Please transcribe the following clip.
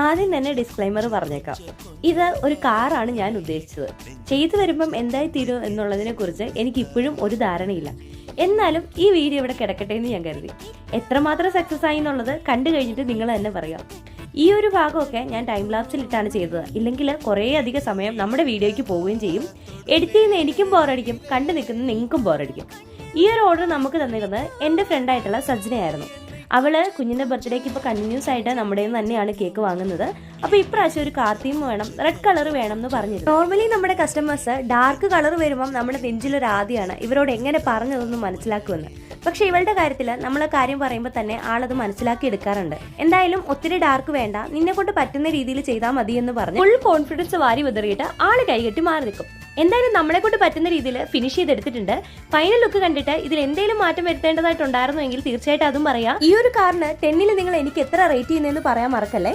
ആദ്യം തന്നെ ഡിസ്ക്ലൈമർ പറഞ്ഞേക്കാം. ഇത് ഒരു കാറാണ് ഞാൻ ഉദ്ദേശിച്ചത്. ചെയ്തു വരുമ്പം എന്തായി തീരും എന്നുള്ളതിനെ കുറിച്ച് എനിക്ക് ഇപ്പോഴും ഒരു ധാരണയില്ല. എന്നാലും ഈ വീഡിയോ ഇവിടെ കിടക്കട്ടെ എന്ന് ഞാൻ കരുതി. എത്രമാത്രം സക്സസ് ആയി എന്നുള്ളത് കണ്ടു കഴിഞ്ഞിട്ട് നിങ്ങൾ തന്നെ പറയാം. ഈ ഒരു ഭാഗമൊക്കെ ഞാൻ ടൈം ലാപ്സിലിട്ടാണ് ചെയ്തത്. ഇല്ലെങ്കിൽ കുറേ അധികം സമയം നമ്മുടെ വീഡിയോയ്ക്ക് പോവുകയും ചെയ്യും. എഡിറ്റ് ചെയ്യുന്ന എനിക്കും ബോറടിക്കും കണ്ടു നിൽക്കുന്ന നിങ്ങൾക്കും ബോറടിക്കും ഈ ഒരു ഓർഡർ നമുക്ക് തന്നിരുന്നത് എന്റെ ഫ്രണ്ടായിട്ടുള്ള സജ്ജനയായിരുന്നു. അവൾ കുഞ്ഞിന്റെ ബർത്ത്ഡേക്ക് ഇപ്പോൾ കണ്ടിന്യൂസ് ആയിട്ട് നമ്മുടെ തന്നെയാണ് കേക്ക് വാങ്ങുന്നത്. അപ്പൊ ഇപ്രാവശ്യം ഒരു കാർ തീം വേണം റെഡ് കളർ വേണം എന്ന് പറഞ്ഞു നോർമലി നമ്മുടെ കസ്റ്റമേഴ്സ് ഡാർക്ക് കളർ വരുമ്പം നമ്മുടെ നെഞ്ചിലൊരു ആദ്യമാണ് ഇവരോട് എങ്ങനെ പറഞ്ഞതൊന്നും മനസ്സിലാക്കുമെന്ന്. പക്ഷെ ഇവളുടെ കാര്യത്തിൽ നമ്മൾ കാര്യം പറയുമ്പോൾ തന്നെ ആളത് മനസ്സിലാക്കി എടുക്കാറുണ്ട്. എന്തായാലും ഒത്തിരി ഡാർക്ക് വേണ്ട നിന്നെ കൊണ്ട് പറ്റുന്ന രീതിയിൽ ചെയ്താൽ മതി എന്ന് പറഞ്ഞ് ഫുൾ കോൺഫിഡൻസ് വാരി വിതറിയിട്ട് ആൾ കൈകെട്ടി മാറി നിൽക്കും. എന്തായാലും നമ്മളെ കൊണ്ട് പറ്റുന്ന രീതിയിൽ ഫിനിഷ് ചെയ്തെടുത്തിട്ടുണ്ട്. ഫൈനൽ ലുക്ക് കണ്ടിട്ട് ഇതിൽ എന്തെങ്കിലും മാറ്റം വരുത്തേണ്ടതായിട്ടുണ്ടായിരുന്നെങ്കിൽ തീർച്ചയായിട്ടും അതും പറയാം. ഈ ഒരു കാറിന് ടെന്നിൽ നിങ്ങൾ എനിക്ക് എത്ര റേറ്റ് ചെയ്യുന്നതെന്ന് പറയാൻ മറക്കല്ലേ?